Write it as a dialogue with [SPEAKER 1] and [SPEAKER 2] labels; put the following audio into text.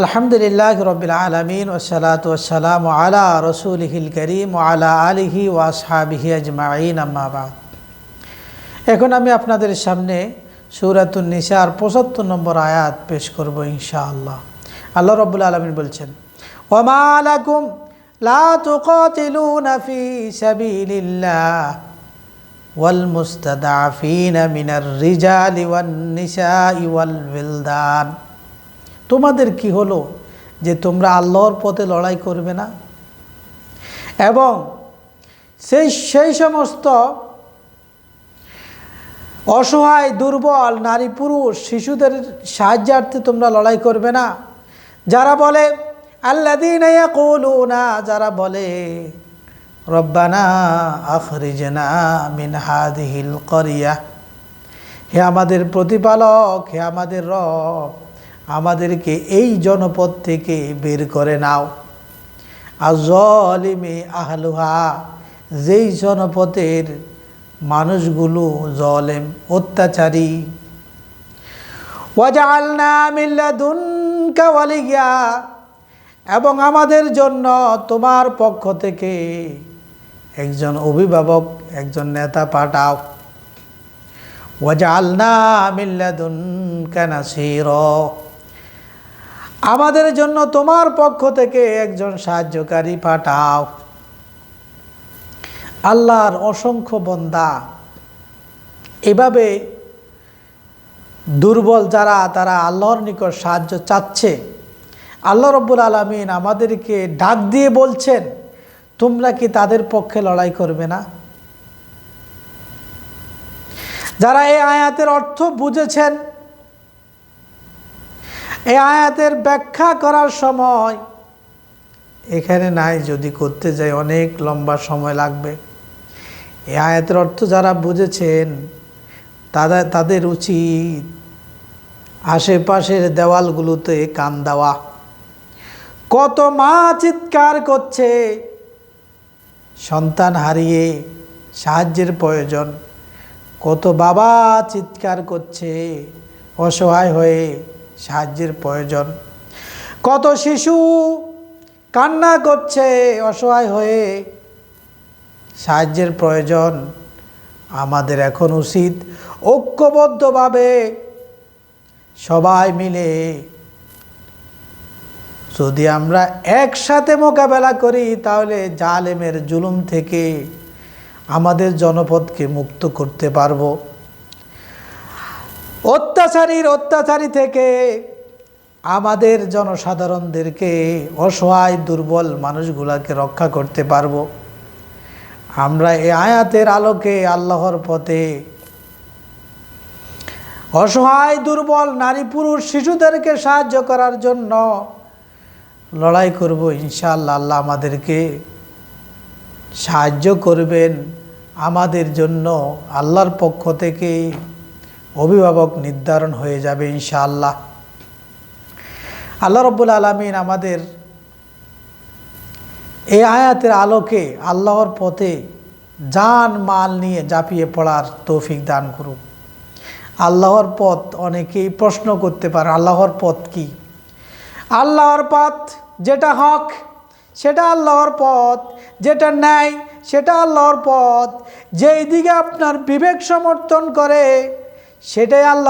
[SPEAKER 1] আলহামদুলিল্লাহ রবিল আলমিন ওসালাত ওসালাম আলা রসুলহিল করিম আলা আলিহি ওয়াসহাবিহি আজমাইন আম্মাবাদ এখন আমি আপনাদের সামনে সুরাতুন নিসার পঁচাত্তর নম্বর আয়াত পেশ করব ইনশাআল্লাহ আল্লাহ রব্বুল আলমিন বলছেন ওমা আলাকুম লা তুকাতিলুনা ফি সাবিলিল্লাহ والمستضعفين من الرجال والنساء والولدان তোমাদের কি হলো যে তোমরা আল্লাহর পথে লড়াই করবে না? এবং সেই সেই সমস্ত অসহায়, দুর্বল নারী, পুরুষ, শিশুদের সাহায্যার্থে তোমরা লড়াই করবে না। যারা বলে আল্লাদিন না যারা বলে, রব্বানা আখরিজনা মিন হাদিহিল করিয়া হে আমাদের প্রতিপালক, হে আমাদের রব আমাদেরকে এই জনপদ থেকে বের করে নাও। আজলিমে আহলুহা, যেই জনপদের মানুষগুলো জলেম, অত্যাচারী। এবং আমাদের জন্য তোমার পক্ষ থেকে একজন অভিভাবক, একজন নেতা পাঠাও। ওয়াজালনা মিল্লাদুনকা নাসির। আমাদের জন্য তোমার পক্ষ থেকে একজন সাহায্যকারী পাঠাও। আল্লাহর অসংখ্য বন্দা। এভাবে দুর্বল যারা, তারা আল্লাহর নিকট সাহায্য চাচ্ছে। আল্লাহ রব্বুল আলমিন আমাদেরকে ডাক দিয়ে বলছেন, তোমরা কি তাদের পক্ষে লড়াই করবে না? যারা এই আয়াতের অর্থ বুঝেছেন এই আয়াতের ব্যাখ্যা করার সময় এখানে নাই, যদি করতে যাই অনেক লম্বা সময় লাগবে। এই আয়াতের অর্থ যারা বুঝেছেন, তাদের তাদের উচিত আশেপাশের দেওয়ালগুলোতে কান দেওয়া। কত মা চিৎকার করছে, সন্তান হারিয়ে সাহায্যের প্রয়োজন। কত বাবা চিৎকার করছে, অসহায় হয়ে সাহায্যের প্রয়োজন। কত শিশু কান্না করছে, অসহায় হয়ে। সাহায্যের প্রয়োজন আমাদের এখন উচিত ঐক্যবদ্ধভাবে সবাই মিলে। যদি আমরা একসাথে মোকাবেলা করি, তাহলে জালেমের জুলুম থেকে আমাদের জনপদকে মুক্ত করতে পারব। অত্যাচারীর অত্যাচারী থেকে আমাদের জনসাধারণদেরকে অসহায়, দুর্বল মানুষগুলাকে রক্ষা করতে পারব। আমরা এই আয়াতের আলোকে আল্লাহর পথে অসহায়, দুর্বল নারী, পুরুষ, শিশুদেরকে সাহায্য করার জন্য লড়াই করব। ইনশাআল্লাহ আল্লাহ আমাদেরকে সাহায্য করবেন। আমাদের জন্য আল্লাহর পক্ষ থেকে অভিভাবক নির্ধারণ হয়ে যাবে ইনশাআল্লাহ। আল্লাহ রব্বুল আলমিন আমাদের এই আয়াতের আলোকে আল্লাহর পথে জান মাল নিয়ে জাপিয়ে পড়ার তৌফিক দান করুক। আল্লাহর পথ অনেকেই প্রশ্ন করতে পারে, আল্লাহর পথ কি? আল্লাহর পথ যেটা হক, সেটা আল্লাহর পথ, যেটা ন্যায়, সেটা আল্লাহর পথ। যেই দিকে আপনার বিবেক সমর্থন করে সেটাই আল্লাহ